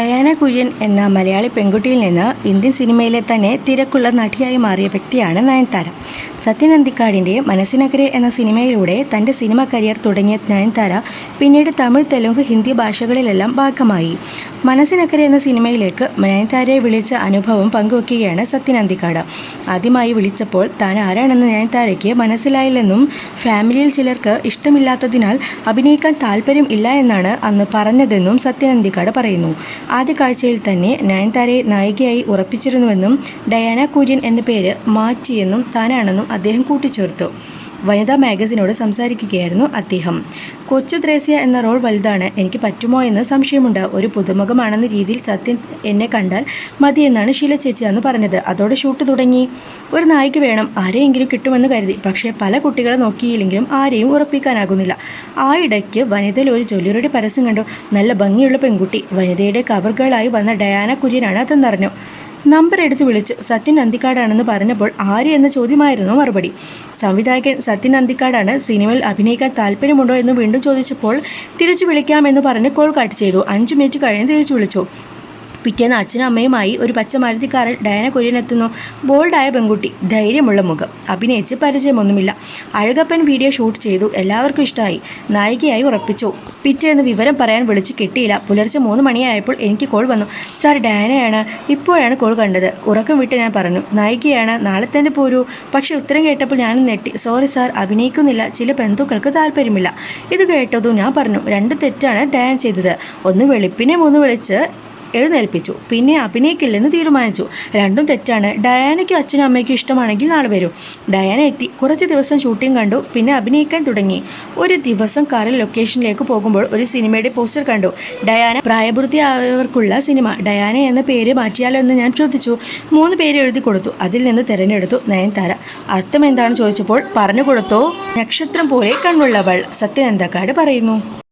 Diana Kurian എന്ന മലയാളി പെൺകുട്ടിയിൽ നിന്ന് Indian സിനിമയിലെ തന്നെ തിരക്കുള്ള നടിയായി മാറിയ വ്യക്തിയാണ് നയൻതാര. സത്യൻ അന്തിക്കാടിന്റെ മനസ്സിനകരെ എന്ന സിനിമയിലൂടെ തന്റെ സിനിമ കരിയർ തുടങ്ങിയ നയൻതാര പിന്നീട് തമിഴ് തെലുങ്ക് ഹിന്ദി ഭാഷകളിലെല്ലാം ഭാഗമായി. മനസ്സിനക്കരെ എന്ന സിനിമയിലേക്ക് നയൻതാരയെ വിളിച്ച അനുഭവം പങ്കുവെക്കുകയാണ് സത്യൻ അന്തിക്കാട്. ആദ്യമായി വിളിച്ചപ്പോൾ താൻ ആരാണെന്ന് നയൻതാരയ്ക്ക് മനസ്സിലായില്ലെന്നും ഫാമിലിയിൽ ചിലർക്ക് ഇഷ്ടമില്ലാത്തതിനാൽ അഭിനയിക്കാൻ താല്പര്യം ഇല്ല എന്നാണ് അന്ന് പറഞ്ഞതെന്നും സത്യൻ അന്തിക്കാട് പറയുന്നു. ആദ്യ കാഴ്ചയിൽ തന്നെ നയൻതാരയെ നായികയായി ഉറപ്പിച്ചിരുന്നുവെന്നും ഡയാന കുര്യൻ എന്ന പേര് മാറ്റിയെന്നും താനാണെന്നും അദ്ദേഹം കൂട്ടിച്ചേർത്തു. വനിതാ മാഗസിനോട് സംസാരിക്കുകയായിരുന്നു അദ്ദേഹം. കൊച്ചു ത്രേസ്യ എന്ന റോൾ വലുതാണ് എനിക്ക് പറ്റുമോ എന്ന് സംശയമുണ്ട്. ഒരു പുതുമുഖമാണെന്ന രീതിയിൽ സത്യൻ എന്നെ കണ്ടാൽ മതിയെന്നാണ് ശീല ചേച്ചി അന്ന് പറഞ്ഞത്. അതോടെ ഷൂട്ട് തുടങ്ങി. ഒരു നായിക്ക് വേണം. ആരെയെങ്കിലും കിട്ടുമെന്ന് കരുതി. പക്ഷേ പല കുട്ടികളെ നോക്കിയില്ലെങ്കിലും ആരെയും ഉറപ്പിക്കാനാകുന്നില്ല. ആ ഇടയ്ക്ക് വനിതയിൽ ഒരു ജ്വല്ലറിയുടെ പരസ്യം കണ്ടു. നല്ല ഭംഗിയുള്ള പെൺകുട്ടി. വനിതയുടെ കവർ ഗേളായി വന്ന ഡയാന കുര്യനാണ് അതെന്നറിഞ്ഞു. നമ്പർ എടുത്ത് വിളിച്ച് സത്യൻ അന്തിക്കാടാണെന്ന് പറഞ്ഞപ്പോൾ ആര് എന്ന ചോദ്യമായിരുന്നു മറുപടി. സംവിധായകൻ സത്യൻ അന്തിക്കാടാണ് സിനിമയിൽ അഭിനയിക്കാൻ താല്പര്യമുണ്ടോ എന്ന് വീണ്ടും ചോദിച്ചപ്പോൾ തിരിച്ചു വിളിക്കാമെന്ന് പറഞ്ഞ് കോൾ കട്ട് ചെയ്തു. അഞ്ച് മിനിറ്റ് കഴിഞ്ഞ് തിരിച്ചു വിളിച്ചു. പിറ്റേന്ന് അച്ഛനും അമ്മയുമായി ഒരു പച്ച മാരുതിക്കാറിൽ ഡയന കുര്യനെത്തുന്നു. ബോൾഡായ പെൺകുട്ടി ധൈര്യമുള്ള മുഖം. അഭിനയിച്ച് പരിചയമൊന്നുമില്ല. അഴകപ്പൻ വീഡിയോ ഷൂട്ട് ചെയ്തു. എല്ലാവർക്കും ഇഷ്ടമായി. നായികയായി ഉറപ്പിച്ചു. പിറ്റേന്ന് വിവരം പറയാൻ വിളിച്ചു കിട്ടിയില്ല. പുലർച്ചെ മൂന്ന് മണിയായപ്പോൾ എനിക്ക് കോൾ വന്നു. സാർ ഡയനയാണ്. ഇപ്പോഴാണ് കോൾ കണ്ടത്. ഉറക്കം വിട്ട് ഞാൻ പറഞ്ഞു. നായികയാണ്. നാളെ തന്നെ പോരൂ. പക്ഷേ ഉത്തരം കേട്ടപ്പോൾ ഞാനും നെട്ടി സോറി സാർ അഭിനയിക്കുന്നില്ല. ചില ബന്ധുക്കൾക്ക് താല്പര്യമില്ല. ഇത് കേട്ടതും ഞാൻ പറഞ്ഞു. രണ്ട് തെറ്റാണ് ഡയാൻ ചെയ്തത്. ഒന്ന് വെളുപ്പിനെ മൂന്ന് വിളിച്ച് എഴുന്നേൽപ്പിച്ചു. പിന്നെ അഭിനയിക്കില്ലെന്ന് തീരുമാനിച്ചു. രണ്ടും തെറ്റാണ്. ഡയാനയ്ക്കും അച്ഛനും അമ്മയ്ക്കും ഇഷ്ടമാണെങ്കിൽ നാളെ വരും. ഡയാന എത്തി. കുറച്ച് ദിവസം ഷൂട്ടിംഗ് കണ്ടു. പിന്നെ അഭിനയിക്കാൻ തുടങ്ങി. ഒരു ദിവസം കാറിൽ ലൊക്കേഷനിലേക്ക് പോകുമ്പോൾ ഒരു സിനിമയുടെ പോസ്റ്റർ കണ്ടു. Diana പ്രായപൂർത്തിയായവർക്കുള്ള cinema. ഡയാന എന്ന പേര് മാറ്റിയാലോ എന്ന് ഞാൻ ചോദിച്ചു. മൂന്ന് പേര് എഴുതി കൊടുത്തു. അതിൽ നിന്ന് തിരഞ്ഞെടുത്തു നയൻതാര. അർത്ഥം എന്താണെന്ന് ചോദിച്ചപ്പോൾ പറഞ്ഞു കൊടുത്തോ? നക്ഷത്രം പോലെ കണ്ണുള്ളവൾ. സത്യനന്ദക്കാട് പറയുന്നു.